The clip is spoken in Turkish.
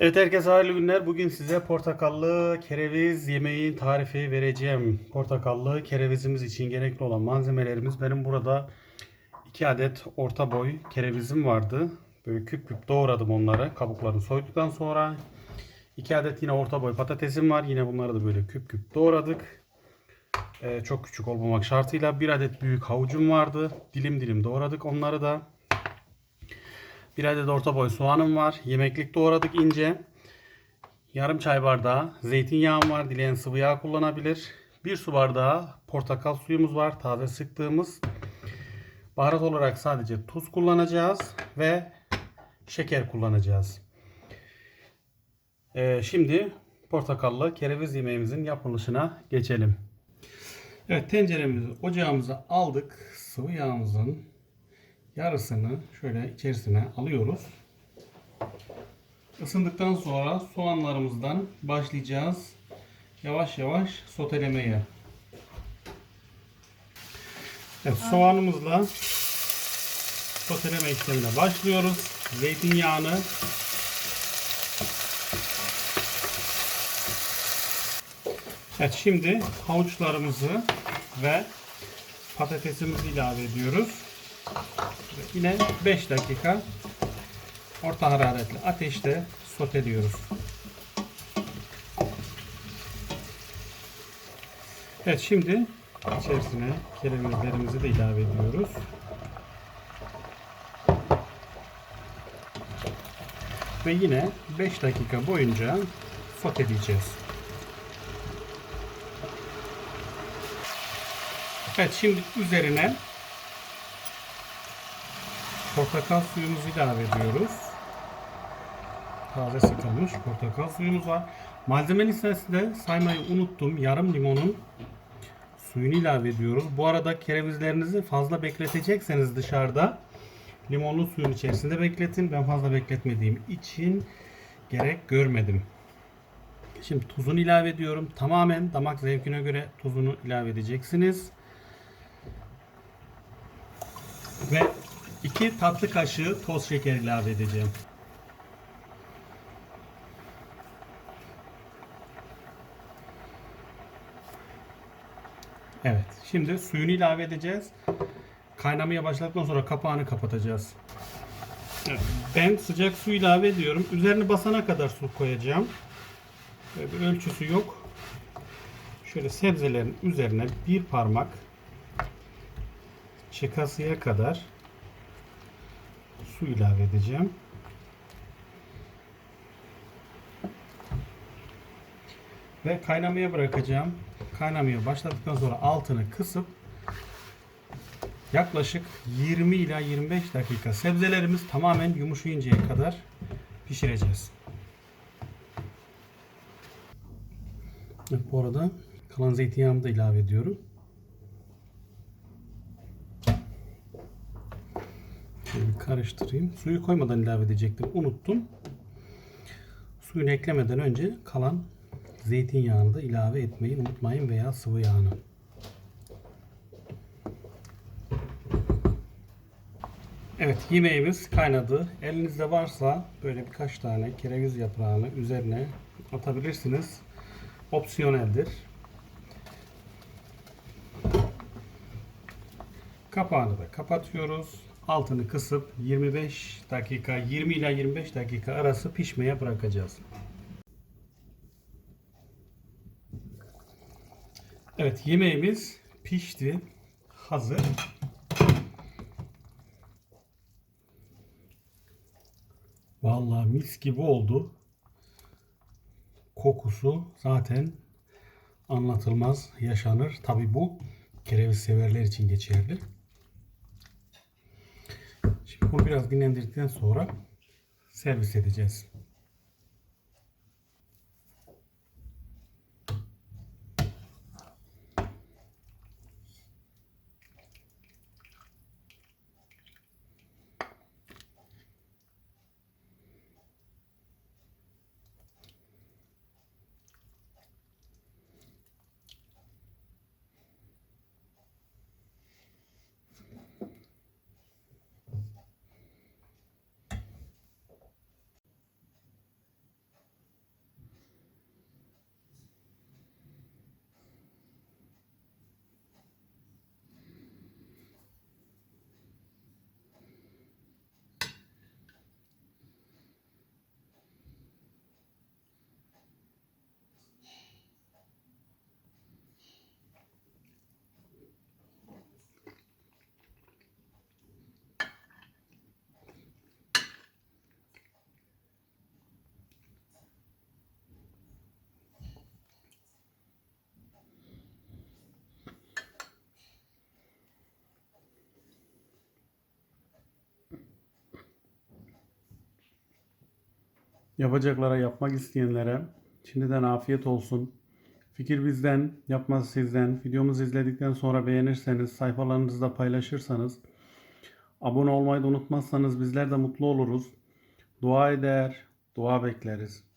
Evet herkese hayırlı günler. Bugün size portakallı kereviz yemeğin tarifi vereceğim. Portakallı kerevizimiz için gerekli olan malzemelerimiz benim burada 2 adet orta boy kerevizim vardı. Böyle küp küp doğradım onları kabuklarını soyduktan sonra. 2 adet yine orta boy patatesim var. Yine bunları da böyle küp küp doğradık. Ee, çok küçük olmamak şartıyla. Bir adet büyük havucum vardı. Dilim dilim doğradık onları da. Bir adet orta boy soğanım var. Yemeklik doğradık ince. Yarım çay bardağı zeytinyağım var. Dileyen sıvı yağ kullanabilir. Bir su bardağı portakal suyumuz var. Taze sıktığımız. Baharat olarak sadece tuz kullanacağız ve şeker kullanacağız. Ee, şimdi portakallı kereviz yemeğimizin yapılışına geçelim. Evet tenceremizi ocağımıza aldık. Sıvı yağımızın yarısını şöyle içerisine alıyoruz. Isındıktan sonra soğanlarımızdan başlayacağız. Yavaş yavaş sotelemeye. Evet, soğanımızla soteleme işlemine başlıyoruz. Zeytinyağını Evet şimdi havuçlarımızı ve patatesimizi ilave ediyoruz. Yine 5 dakika orta hararetli ateşte soteliyoruz. Evet şimdi içerisine kerevizlerimizi de ilave ediyoruz. Ve yine 5 dakika boyunca soteleyeceğiz. Evet şimdi üzerine portakal suyumuzu ilave ediyoruz. Taze sıkılmış portakal suyumuz var. Malzeme listesinde saymayı unuttum. Yarım limonun suyunu ilave ediyoruz. Bu arada kerevizlerinizi fazla bekletecekseniz dışarıda limonlu suyun içerisinde bekletin. Ben fazla bekletmediğim için gerek görmedim. Şimdi tuzunu ilave ediyorum. Tamamen damak zevkine göre tuzunu ilave edeceksiniz. Ve 2 tatlı kaşığı toz şeker ilave edeceğim. Evet. Şimdi suyunu ilave edeceğiz. Kaynamaya başladıktan sonra kapağını kapatacağız. Ben sıcak su ilave ediyorum. Üzerine basana kadar su koyacağım. Bir ölçüsü yok. Şöyle sebzelerin üzerine bir parmak çıkasıya kadar su ilave edeceğim. Ve kaynamaya bırakacağım. Kaynamaya başladıktan sonra altını kısıp yaklaşık 20 ila 25 dakika sebzelerimiz tamamen yumuşayıncaya kadar pişireceğiz. Bu arada kalan zeytinyağımı da ilave ediyorum. Şöyle karıştırayım. Suyu koymadan ilave edecektim. Unuttum. Suyunu eklemeden önce kalan zeytinyağını da ilave etmeyi unutmayın veya sıvı yağını. Evet yemeğimiz kaynadı. Elinizde varsa böyle birkaç tane kereviz yaprağını üzerine atabilirsiniz. Opsiyoneldir. Kapağını da kapatıyoruz. Altını kısıp 25 dakika 20 ila 25 dakika arası pişmeye bırakacağız. Evet yemeğimiz pişti. Hazır. Vallahi mis gibi oldu. Kokusu zaten anlatılmaz, yaşanır. Tabi bu kereviz severler için geçerli. Bunu biraz dinlendirdikten sonra servis edeceğiz. Yapacaklara, yapmak isteyenlere şimdiden afiyet olsun. Fikir bizden, yapması sizden. Videomuzu izledikten sonra beğenirseniz, sayfalarınızda paylaşırsanız, abone olmayı da unutmazsanız bizler de mutlu oluruz. Dua eder, dua bekleriz.